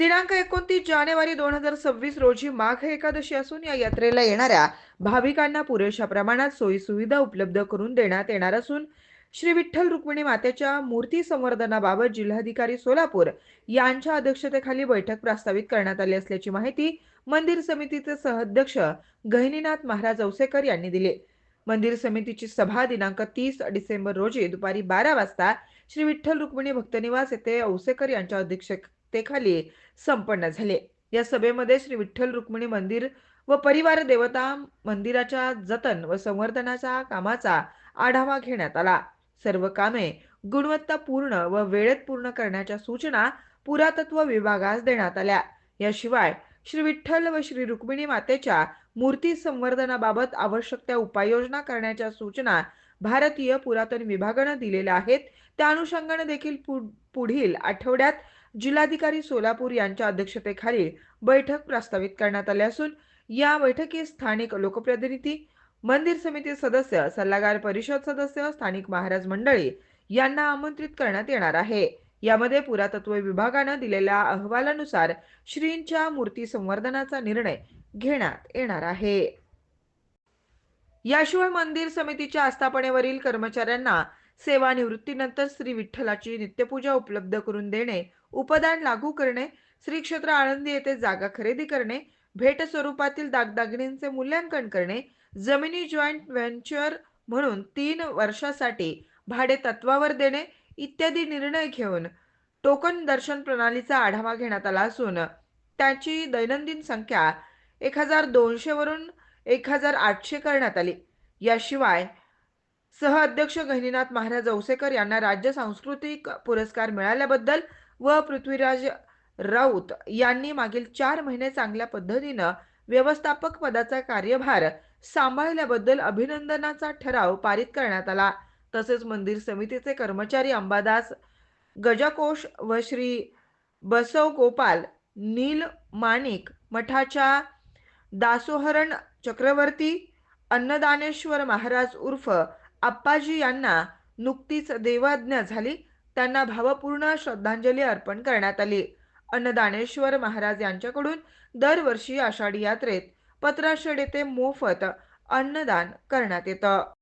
दिनांक एकोणतीस जानेवारी दोन हजार सव्वीस रोजी माघ एकादशी असून या यात्रेला येणाऱ्या भाविकांना पुरेशा प्रमाणात सोयी सुविधा उपलब्ध करून देण्यात येणार असून श्री विठ्ठल रुक्मिणी मातेच्या मूर्ती संवर्धनाबाबत जिल्हाधिकारी सोलापूर यांच्या अध्यक्षतेखाली बैठक प्रस्तावित करण्यात आली असल्याची माहिती मंदिर समितीचे सहअध्यक्ष गहिनीनाथ महाराज औसेकर यांनी दिली. मंदिर समितीची सभा दिनांक तीस डिसेंबर रोजी दुपारी बारा वाजता श्री विठ्ठल रुक्मिणी भक्तनिवास येथे औसेकर यांच्या अध्यक्षतेखाली संपन्न झाले. या सभेमध्ये श्री विठ्ठल रुक्मिणी मंदिर व परिवार देवता मंदिराच्या जतन व संवर्धनाच्या कामाचा आढावा घेण्यात आला. सर्व कामे गुणवत्तापूर्ण व वेळेत पूर्ण करण्याच्या सूचना पुरातत्व विभागास देण्यात आल्या. याशिवाय श्री विठ्ठल व श्री रुक्मिणी मातेच्या मूर्ती संवर्धनाबाबत आवश्यक त्या उपाययोजना करण्याच्या सूचना भारतीय पुरातन विभागानं दिलेल्या आहेत. त्या अनुषंगाने देखील पु- पुढील आठवड्यात जिल्हाधिकारी सोलापूर यांच्या अध्यक्षतेखाली बैठक प्रस्तावित करण्यात आली असून या बैठकीत स्थानिक लोकप्रतिनिधी मंदिर समिती सदस्य सल्लागार परिषद सदस्य स्थानिक महाराज मंडळी यांना आमंत्रित करण्यात येणार आहे. यामध्ये पुरातत्व विभागानं दिलेल्या अहवालानुसार श्रींच्या मूर्ती संवर्धनाचा निर्णय घेण्यात येणार आहे. याशिवाय मंदिर समितीच्या आस्थापनेवरील कर्मचाऱ्यांना सेवानिवृत्तीनंतर श्री विठ्ठलाची नित्यपूजा उपलब्ध करून देणे उपदान लागू करणे श्री क्षेत्र आळंदी येथे जागा खरेदी करणे भेट स्वरूपातील दागदागिनींचे मूल्यांकन करणे जमिनी जॉईंट व्हेंचर म्हणून तीन वर्षासाठी भाडे तत्वावर देणे इत्यादी निर्णय घेऊन टोकन दर्शन प्रणालीचा आढावा घेण्यात आला असून त्याची दैनंदिन संख्या एक हजार दोनशे वरून एक हजार आठशे करण्यात आली. याशिवाय सहअध्यक्ष गहिनीनाथ महाराज औसेकर यांना राज्य सांस्कृतिक पुरस्कार मिळाल्याबद्दल व पृथ्वीराज राऊत यांनी मागील चार महिने चांगल्या पद्धतीनं व्यवस्थापक पदाचा कार्यभार सांभाळल्याबद्दल अभिनंदनाचा ठराव पारित करण्यात आला. तसेच मंदिर समितीचे कर्मचारी अंबादास गजकोश व श्री बसव गोपाल नील माणिक मठाच्या दासोहरण चक्रवर्ती अन्नदानेश्वर महाराज उर्फ आप्पाजी यांना नुकतीच देवाज्ञा झाली. त्यांना भावपूर्ण श्रद्धांजली अर्पण करण्यात आली. अन्नदानेश्वर महाराज यांच्याकडून दरवर्षी आषाढी यात्रेत पत्राशेड येथे मोफत अन्नदान करण्यात येतं.